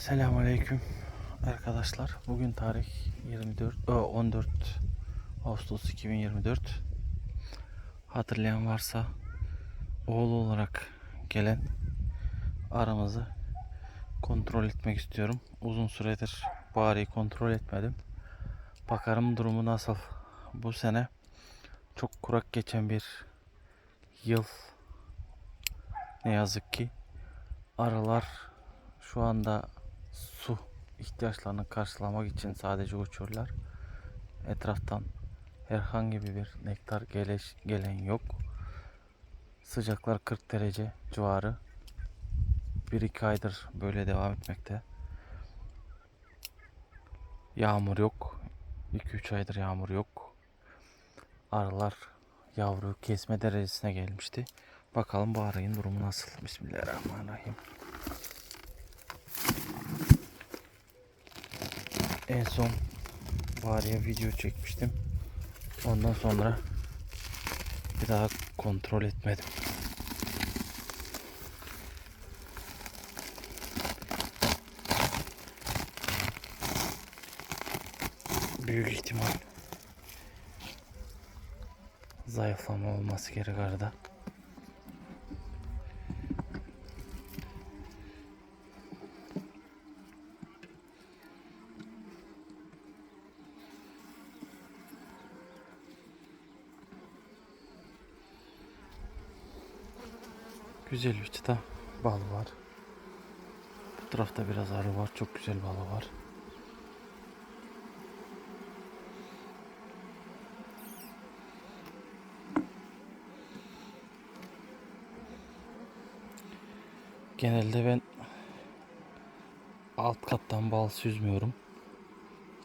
Selamünaleyküm arkadaşlar. Bugün tarih 24 ö, 14 Ağustos 2024. Hatırlayan varsa oğlu olarak gelen aramızı kontrol etmek istiyorum. Uzun süredir bu arayı kontrol etmedim. Bakarım durumu nasıl. Bu sene çok kurak geçen bir yıl. Ne yazık ki arılar şu anda su ihtiyaçlarını karşılamak için sadece uçuyorlar. Etraftan herhangi bir nektar geleş, gelen yok. Sıcaklar 40 derece civarı. 1-2 aydır böyle devam etmekte. Yağmur yok. 2-3 aydır yağmur yok. Arılar yavru kesme derecesine gelmişti. Bakalım bu arayın durumu nasıl? Bismillahirrahmanirrahim. En son Variye video çekmiştim. Ondan sonra bir daha kontrol etmedim. Büyük ihtimal zayıflama olması gerek arada. Güzel bir çıta bal var. Bu tarafta biraz arı var. Çok güzel balı var. Genelde ben alt kattan bal süzmüyorum.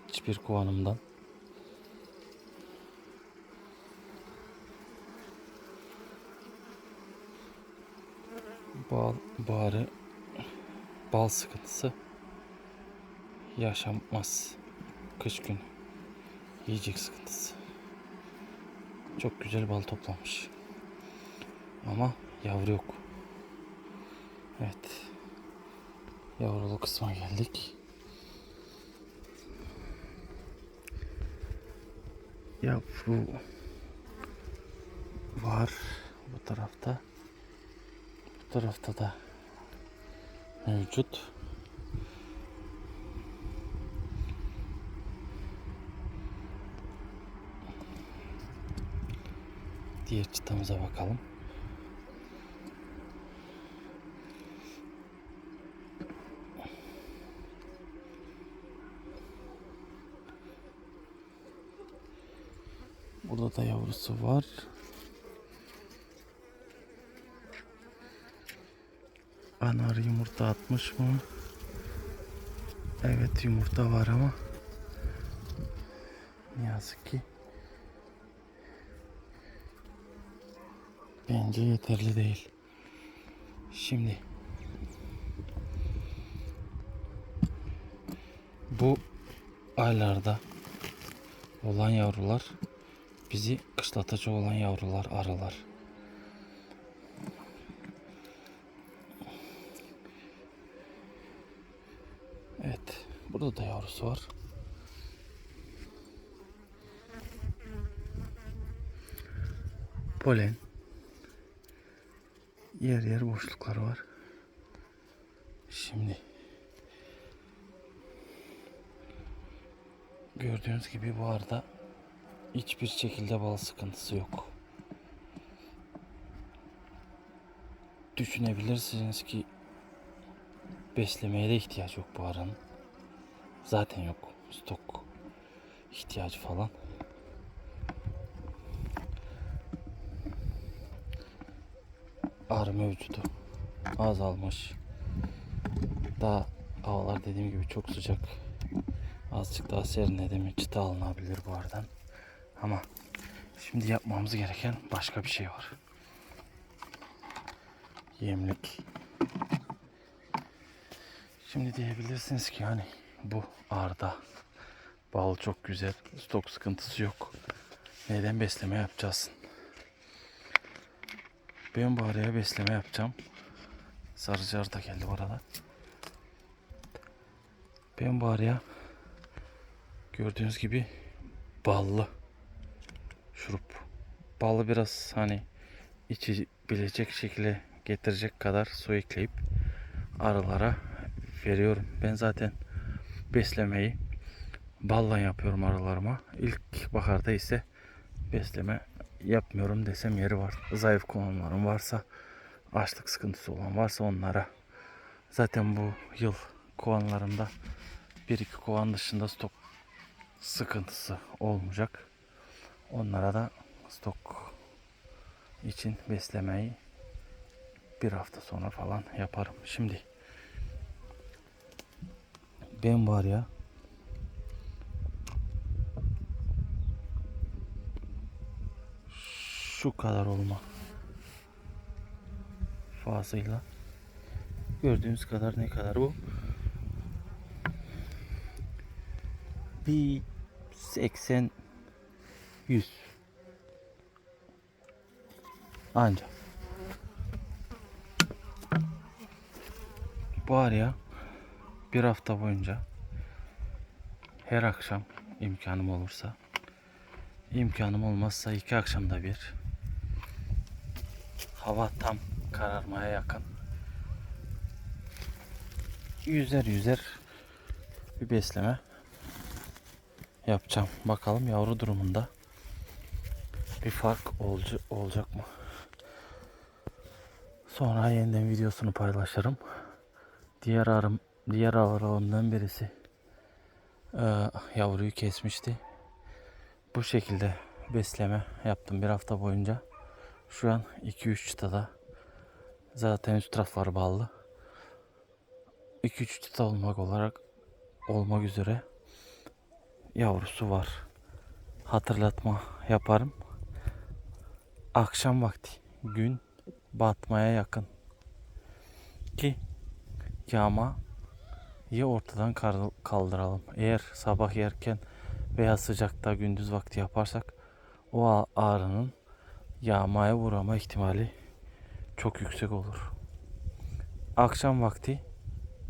Hiçbir kovanımdan. Bal, bari bal sıkıntısı yaşanmaz. Kış günü. Yiyecek sıkıntısı. Çok güzel bal toplamış. Ama yavru yok. Evet. Yavrulu kısma geldik. Yavru var bu tarafta. Tarafta da mevcut. Diğer çıtamıza bakalım. Burada da yavrusu var. Anar yumurta atmış mı? Evet yumurta var ama ne yazık ki bence yeterli değil. Şimdi bu aylarda olan yavrular bizi kışlatıcı olan yavrular arılar. Evet. Burada da yavrusu var. Polen. Yer yer boşluklar var. Şimdi gördüğünüz gibi bu arada hiçbir şekilde bal sıkıntısı yok. Düşünebilirsiniz ki beslemeye de ihtiyaç yok bu arının. Zaten yok stok ihtiyacı falan. Arı mevcudu azalmış. Daha havalar dediğim gibi çok sıcak. Azıcık daha serinledi mi çıta alınabilir bu aradan. Ama şimdi yapmamız gereken başka bir şey var. Yemlik. Şimdi diyebilirsiniz ki hani bu arda bal çok güzel stok sıkıntısı yok. Neden besleme yapacağız? Ben bu araya besleme yapacağım. Sarıcar da geldi bu arada. Ben bu araya gördüğünüz gibi ballı şurup. Ballı biraz hani içi bilecek şekilde getirecek kadar su ekleyip arılara veriyorum. Ben zaten beslemeyi balla yapıyorum arılarıma. İlk baharda ise besleme yapmıyorum desem yeri var. Zayıf kovanlarım varsa açlık sıkıntısı olan varsa onlara zaten bu yıl kovanlarımda bir iki kovan dışında stok sıkıntısı olmayacak. Onlara da stok için beslemeyi bir hafta sonra falan yaparım. Şimdi ben var ya. Şu kadar olma. Fazıyla gördüğünüz kadar ne kadar bu? Bir 80 100 anca. Bu araya bir hafta boyunca her akşam imkanım olursa imkanım olmazsa iki akşamda bir hava tam kararmaya yakın yüzer yüzer bir besleme yapacağım. Bakalım yavru durumunda bir fark olca- olacak mı? Sonra yeniden videosunu paylaşırım. Diğer arım, diğer arılarımdan birisi eee, yavruyu kesmişti. Bu şekilde besleme yaptım bir hafta boyunca. Şu an 2-3 çıtada. Zaten üst tarafları bağlı. 2-3 çıta olmak olarak olmak üzere yavrusu var. Hatırlatma yaparım. Akşam vakti gün batmaya yakın ki yağmayı ortadan kaldıralım. Eğer sabah yerken veya sıcakta gündüz vakti yaparsak o ağrının yağmaya uğrama ihtimali çok yüksek olur. Akşam vakti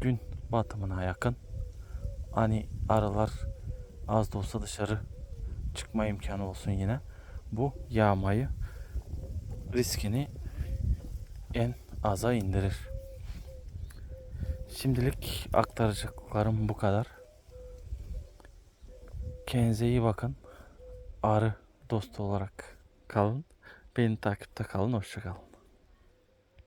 gün batımına yakın hani arılar az da olsa dışarı çıkma imkanı olsun yine. Bu yağmayı riskini en aza indirir. Şimdilik aktaracaklarım bu kadar. Kendinize iyi bakın. Arı dostu olarak kalın. Beni takipte kalın. Hoşçakalın.